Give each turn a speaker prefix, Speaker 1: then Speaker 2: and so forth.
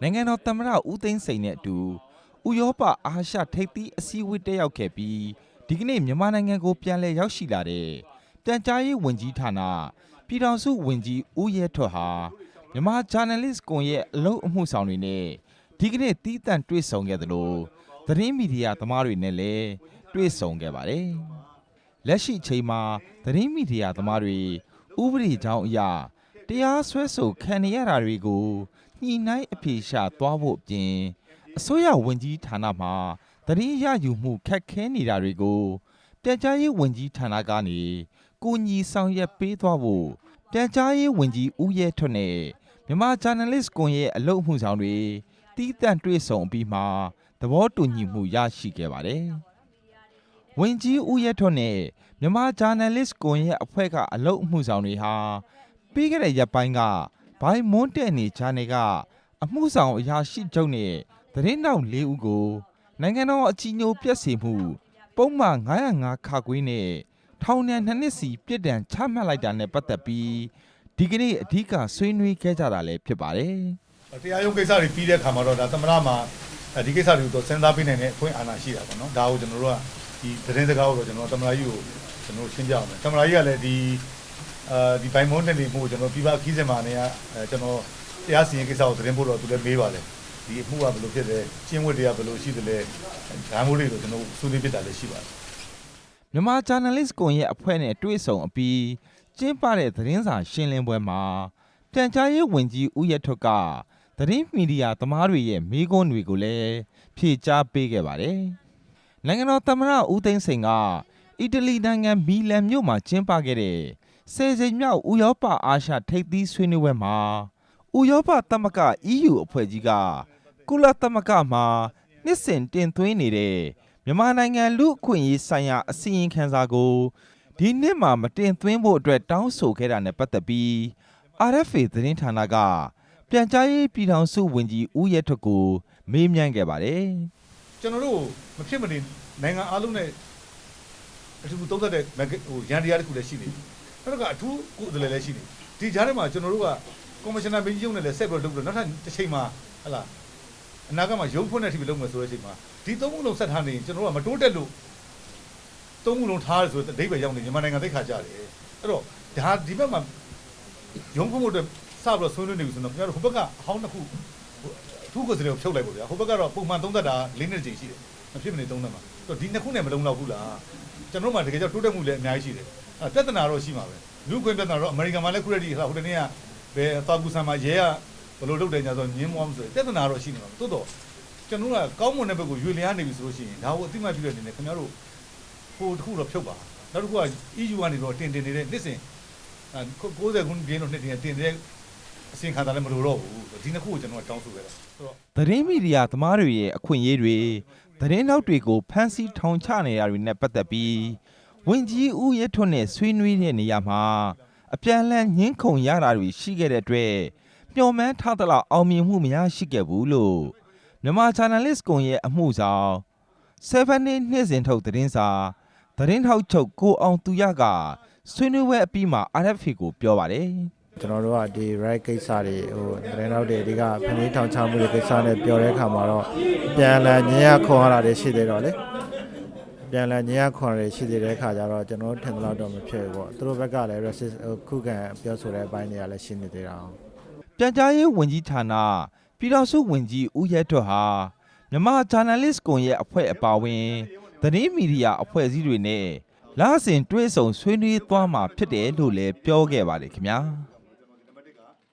Speaker 1: နိုင်ငံတော်သမ္မတဦးသိန်းစိန်နဲ့အတူဥရောပအာရှထိပ်သီးအစည်းအဝေးတက်ရောက်ခဲ့ပြီးဒီကနေ့မြန်မာနိုင်ငံကိုပြန်လည်ရောက်ရှိလာတဲ့ပြန်ကြားရေးဝန်ကြီးဌာနပြည်ထောင်စုဝန်ကြီးဦးရဲထွဋ်ဟာမြန်မာဂျာနယ်လစ်ကွန်ရဲ့အလုပ်အမှုဆောင်တွေနဲ့ဒီကနေ့တီးတန့်တွေ့ဆုံခဲ့သလိုသတင်းမီဒီယာသမားတွေနဲ့လည်းတွေ့ဆုံခဲ့ပါတယ်လက်ရှိအချိန်မှာသတင်းမီဒီယာသမားတွေဥပဒေကြောင်းအရတရားစွဲဆိုခံနေရတာတွေကို ညှိနှိုင်းအဖြေရှာသွားဖို့အပြင်အစိုးရဝန်ကြီးဌာနမှာတရင်ရယူမှုခက်ခဲနေတာတွေကိုပြန်ကြားရေးဝန်ကြီးဌာနကနေကိုညီဆောင်ရွက်ပေးသွားဖို့ပြန်ကြားရေးဝန်ကြီးဦးရဲထွဋ်နဲ့မြန်မာဂျာနယ်လစ်ကွန်ရဲ့အလုပ်အမှုဆောင်တွေတီးတန့်တွေ့ဆုံအပြီးမှာသဘောတူညီမှုရရှိခဲ့ပါတယ်။ဝန်ကြီးဦးရဲထွဋ်နဲ့မြန်မာဂျာနယ်လစ်ကွန်ရဲ့အဖွဲ့ကအလုပ်အမှုဆောင်တွေဟာပြီးခဲ့တဲ့ရက်ပိုင်းက ဘိုင်းမွန်းတဲ့နေချာနေကအမှုဆောင်အရာရှိချုပ်နဲ့သတင်းတောက်၄ဦးကို နိုင်ငံတော်အကြီးအကျယ်ပြည့်စုံမှု ပုံမှန်905ခါကွင်းနဲ့ထောင်ဒဏ်နှစ်နှစ်စီပြစ်ဒဏ်ချမှတ်လိုက်တာနဲ့ပတ်သက်ပြီးဒီကနေ့အဓိကဆွေးနွေးခဲ့ကြတာလည်းဖြစ်ပါတယ်
Speaker 2: တရားရုံးကိစ္စတွေပြီးတဲ့အခါမှာတော့ဒါသမရမှာအဲဒီကိစ္စတွေကိုတော့စဉ်းစားပေးနိုင်တဲ့အခွင့်အာဏာရှိတာပေါ့နော်ဒါကိုကျွန်တော်တို့ကဒီသတင်းစကားကိုတော့ကျွန်တော်သမရကြီးကိုကျွန်တော်ရှင်းပြအောင်မယ်သမရကြီးကလည်းဒီ အာဒီဘိုင်မွန်းတဲ့နေမှုကိုကျွန်တော်ပြပခီးစင်မာနေကအဲကျွန်တော်တရားစီရင်ကိစ္စကိုသတင်းပို့တော့သူလည်းမေးပါလေဒီအမှုကဘယ်လိုဖြစ်လဲကျင်းဝတ်တွေကဘယ်လိုရှိသလဲဒါမျိုးလေးကိုကျွန်တော်ဆွေးနွေးပြတာလည်းရှိပါတယ်
Speaker 1: မြန်မာဂျာနယ်လစ်ကွန်ရဲ့အဖွဲ့နဲ့တွေ့ဆုံအပြီးကျင်းပတဲ့သတင်းစာရှင်းလင်းပွဲမှာပြန်ကြားရေးဝန်ကြီးဦးရထွတ်ကသတင်းမီဒီယာသမားတွေရဲ့မေးခွန်းတွေကိုလည်းဖြေကြားပေးခဲ့ပါတယ်။နိုင်ငံတော်သမ္မတဦးသိန်းစိန်ကအီတလီနိုင်ငံမီလန်မြို့မှာကျင်းပခဲ့တဲ့ ဆယ်စိမ်မြောက်ဥရောပအာရှထိပ်သီးဆွေးနွေးပွဲမှာဥရောပသမဂ္ဂ EU အဖွဲ့ကြီးကကုလသမဂ္ဂမှာနှစ်စဉ်တင်သွင်းနေတဲ့မြန်မာနိုင်ငံလူ့အခွင့်အရေးဆိုင်ရာအစီရင်ခံစာကိုဒီနှစ်မှာမတင်သွင်းဖို့အတွက်တောင်းဆိုခဲ့တာနဲ့ပတ်သက်ပြီး RFA သတင်းဌာနကပြန်ကြားရေးပြည်ထောင်စုဝန်ကြီးဦးရဲထွတ်ကိုမေးမြန်းခဲ့ပါတယ်
Speaker 2: ကျွန်တော်တို့မဖြစ်မနေနိုင်ငံအားလုံးနဲ့အထူးသုံးသက်တဲ့မဂ္ဂဟိုရန်တရားတစ်ခုလည်းရှိနေတယ်။ နောက်တစ်ခါအထူးကိုယ်စားလှယ်လည်းရှိနေ။ဒီကြားထဲမှာကျွန်တော်တို့ကကော်မရှင်နာမင်းကြီးရုံးနဲ့လည်းဆက်ပြီးတော့လုပ်ပြီးတော့နောက်ထပ်တစ်ချိန်မှာဟလာအနာဂတ်မှာရုံးဖွင့်တဲ့အထိပဲလုပ်မယ်ဆိုတဲ့အချိန်မှာဒီသုံးခုလုံးဆက်ထားနေရင်ကျွန်တော်တို့ကမတိုးတက်လို့သုံးခုလုံးထားရဆိုတဲ့အဓိပ္ပာယ်ရောက်နေမြန်မာနိုင်ငံသိခါကြတယ်။အဲ့တော့ဒါဒီဘက်မှာရုံးဖွင့်ဖို့အတွက်စပြီးတော့ဆွေးနွေးနေပြီဆိုတော့ကျွန်တော်တို့ဟိုဘက်ကအဟောင်းတစ်ခုအထူးကိုယ်စားလှယ်ကိုဖြုတ်လိုက်ပေါ့ဗျာဟိုဘက်ကတော့ပုံမှန်သုံးသက်တာ၄နှစ်ကြိမ်ရှိတယ်မဖြစ်မနေသုံးသက်မှာဆိုတော့ဒီနှစ်ခုနဲ့မလုံးတော့ဘူးလားကျွန်တော်တို့မှတကယ်ကြောက်တိုးတက်မှုလည်းအများကြီးရှိတယ်အဲ ပြဿနာတော့ရှိမှာပဲလူခွင့်ပြဿနာတော့အမေရိကန်မှာလည်းခုရတီဟလာဟိုတနေ့ကဘယ်သာကူဆန်မှာရဲကဘယ်လိုလုပ်တယ်ညာဆိုညင်းမွားမဆိုပြဿနာတော့ရှိနေမှာတိုးတော့ကျွန်တော်တို့ကကောင်းမွန်တဲ့ဘက်ကိုရွေလျားနေပြီဆိုလို့ရှိရင်ဒါကိုအတိမတ်ပြုတဲ့အနေနဲ့ခင်ဗျားတို့ဟိုတစ်ခုတော့ဖြုတ်ပါနောက်တစ်ခုက EU ကနေတော့တင်တင်နေတဲ့နှစ်စဉ်အဲ90ခုပြင်းတော့နှစ်တင်တင်တဲ့အစင်ခံတာလည်းမလိုတော့ဘူးဒီနှစ်ခုကိုကျွန်တော်ကတောင်းဆိုခဲ့တာဆိုတော့
Speaker 1: သတင်းမီဒီယာသမားတွေရဲ့အခွင့်အရေးတွေသတင်းနောက်တွေကိုဖမ်းဆီးထောင်ချနေတာတွေနဲ့ပတ်သက်ပြီး ဝန်ကြီးဦးရဲထွန်းနဲ့ဆွေးနွေးတဲ့နေရာမှာအပြန်အလှန်ညှင်းခုန်ရတာတွေရှိခဲ့တဲ့အတွက်မျှော်မှန်းထားသလောက်အောင်မြင်မှုမရရှိခဲ့ဘူးလို့မြန်မာဂျာနယ်လစ်ကွန်ရဲ့အမှုဆောင်7 day နေ့စဉ်ထုတ်သတင်းစာသတင်းထောက်ချုပ်ကိုအောင်သူရကဆွေးနွေးပွဲအပြီးမှာ RFA ကိုပြောပါတယ်
Speaker 3: ကျွန်တော်တို့ကဒီ right ကိစ္စတွေဟိုသတင်းတော့တွေဒီကဖန်တီးထောင်ချမှုတွေကိစ္စနဲ့ပြောတဲ့အခါမှာတော့ပြန်လည်ညင်ရခွန်ရတာတွေရှိသေးတော့လေ ပြန်လည်ညင်ရခွန်ရတွေရှိသေးတဲ့အခါကျတော့ကျွန်တော်တို့ထင်သလောက်တော့မဖြစ်ဘူးပေါ့သူတို့ဘက်ကလည်း resist ဟိုခုခံပြောဆိုတဲ့အပိုင်းတွေကလည်းရှိနေသေးတာအောင်
Speaker 1: ပြန်ကြားရေးဝန်ကြီးဌာနပြည်ထောင်စုဝန်ကြီးဦးရဲထွဋ်ဟာမြန်မာဂျာနယ်လစ်ကွန်ရဲ့အဖွဲ့အပါအဝင်သတင်းမီဒီယာအဖွဲ့အစည်းတွေနဲ့လအစဉ်တွဲဆုံဆွေးနွေးသွားမှာဖြစ်တယ်လို့လည်းပြောခဲ့ပါတယ်ခင်ဗျာ။